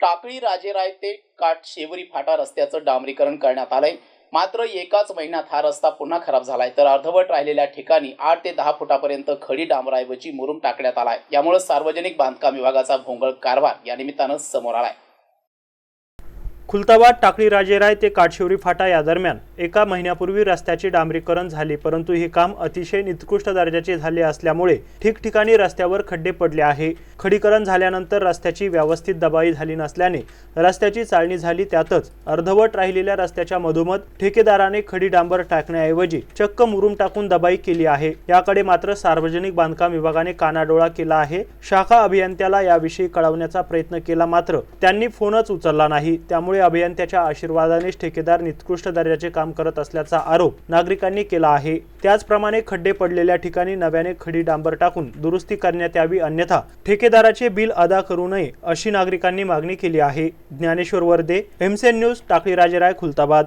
टाकळी राजेराय ते काटशेवरी फाटा रस्त्याचं डांबरीकरण करण्यात आलंय. मात्र एकाच महिन्यात हा रस्ता पुन्हा खराब झालाय. तर अर्धवट राहिलेल्या ठिकाणी आठ ते दहा फुटापर्यंत खडी डांबराऐवजी मुरुम टाकण्यात आलाय. यामुळे सार्वजनिक बांधकाम विभागाचा भोंगळ कारभार या निमित्तानं समोर आलाय. खुलताबाद टाकळी राजेराय ते काटशिवरी फाटा या दरम्यान एका महिन्यापूर्वी रस्त्याचे डांबरीकरण झाले परंतु हे काम अतिशय निकृष्ट दर्जाचे झाले असल्यामुळे ठिकठिकाणी रस्त्यावर खड्डे पडले आहे. खडीकरण झाल्यानंतर रस्त्याची व्यवस्थित दबाई झाली नसल्याने रस्त्याची चाळणी झाली त्यातच अर्धवट राहिलेल्या रस्त्याच्या मधोमध ठेकेदाराने खडी डांबर टाकण्याऐवजी चक्क मुरुम टाकून दबाई केली आहे. याकडे मात्र सार्वजनिक बांधकाम विभागाने कानाडोळा केला आहे. शाखा अभियंत्याला याविषयी कळवण्याचा प्रयत्न केला मात्र त्यांनी फोनच उचलला नाही. त्यामुळे त्यामुळे अभियंत्याच्या आशीर्वादानेच ठेकेदार निकृष्ट दर्जाचे काम करत असल्याचा आरोप नागरिकांनी केला आहे. त्याचप्रमाणे खड्डे पडलेल्या ठिकाणी नव्याने खडी डांबर टाकून दुरुस्ती करण्यात यावी अन्यथा ठेकेदाराचे बिल अदा करू नये अशी नागरिकांनी मागणी केली आहे. ज्ञानेश्वर वर्दे एमसेन न्यूज टाकळी राजेराय खुलताबाद.